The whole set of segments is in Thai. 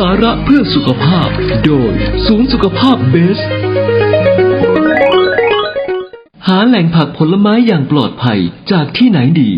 สาระเพื่อสุขภาพ โดยศูนย์สุขภาพเบส หาแหล่งผักผลไม้อย่างปลอดภัยจากที่ไหนดี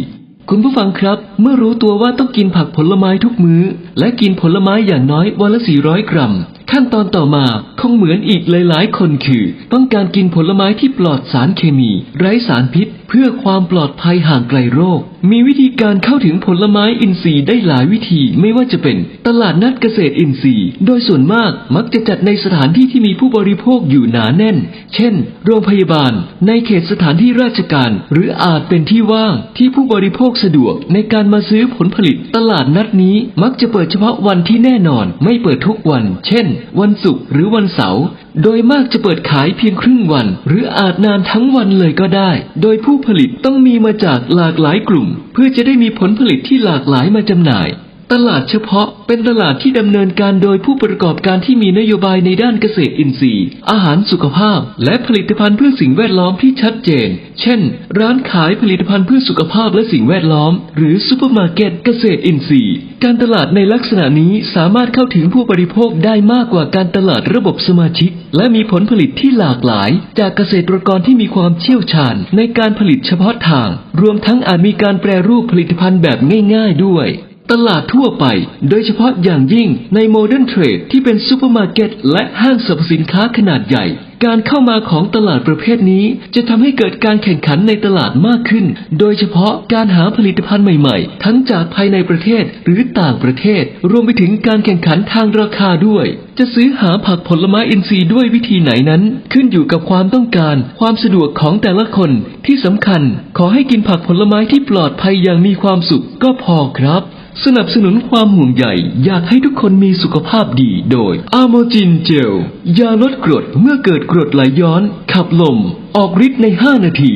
คุณผู้ฟังครับ เมื่อรู้ตัวว่าต้องกินผักผลไม้ทุกมื้อ และกินผลไม้อย่างน้อยวันละ 400 กรัม ขั้นตอนต่อมาคงเหมือนอีกหลาย ๆ คนคือ ต้องการกินผลไม้ที่ปลอดสารเคมี ไร้สารพิษ เพื่อความปลอดภัยห่างไกลโรค มีวิธีการเข้าถึงผลไม้อินทรีย์ได้หลายวิธีไม่ว่าจะเป็น ตลาดนัดเกษตรอินทรีย์ โดยส่วนมากมักจะจัดในสถานที่ที่มีผู้บริโภคอยู่หนาแน่น เช่น โรงพยาบาล ในเขตสถานที่ราชการ หรืออาจเป็นที่ว่างที่ผู้บริโภคสะดวกในการมาซื้อผลผลิต ตลาดนัดนี้มักจะเปิดเฉพาะวันที่แน่นอน ไม่เปิดทุกวัน เช่นวันศุกร์หรือวันเสาร์โดยมากจะเปิดขายเพียงครึ่งวัน หรืออาจนานทั้งวันเลยก็ได้ โดยผู้ผลิตต้องมีมาจากหลากหลายกลุ่ม เพื่อจะได้มีผลผลิตที่หลากหลายมาจำหน่าย ตลาดเฉพาะเป็นตลาดที่ดำเนินการโดยผู้ประกอบการที่มีนโยบายในด้านเกษตรอินทรีย์ อาหารสุขภาพ และผลิตภัณฑ์เพื่อสิ่งแวดล้อมที่ชัดเจน เช่น ร้านขายผลิตภัณฑ์เพื่อสุขภาพและสิ่งแวดล้อม หรือซูเปอร์มาร์เก็ตเกษตรอินทรีย์ การตลาดในลักษณะนี้สามารถเข้าถึงผู้บริโภคได้มากกว่าการตลาดระบบสมาชิก และมีผลผลิตที่หลากหลาย จากเกษตรกรที่มีความเชี่ยวชาญ ในการผลิตเฉพาะทาง รวมทั้งอาจมีการแปรรูปผลิตภัณฑ์แบบง่าย ๆ ด้วย ตลาดทั่วไป โดยเฉพาะอย่างยิ่งในโมเดิร์นเทรดที่เป็นซูเปอร์มาร์เก็ตและห้างสรรพสินค้าขนาดใหญ่ การเข้ามาของตลาดประเภทนี้ จะทำให้เกิดการแข่งขันในตลาดมากขึ้น โดยเฉพาะการหาผลิตภัณฑ์ใหม่ๆ ทั้งจากภายในประเทศหรือต่างประเทศ รวมไปถึงการแข่งขันทางราคาด้วย จะซื้อหาผักผลไม้อินทรีย์ด้วยวิธีไหนนั้น ขึ้นอยู่กับความต้องการ ความสะดวกของแต่ละคนที่สำคัญ ขอให้กินผักผลไม้ที่ปลอดภัยอย่างมีความสุขก็พอครับ สนับสนุนความห่วงใยอยากให้ทุกคนมีสุขภาพดีโดยอาโมจินเจล ยาลดกรดเมื่อเกิดกรดไหลย้อน ขับลม ออกฤทธิ์ใน 5 นาที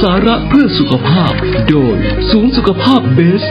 สาระเพื่อสุขภาพ โดยศูนย์สุขภาพเบส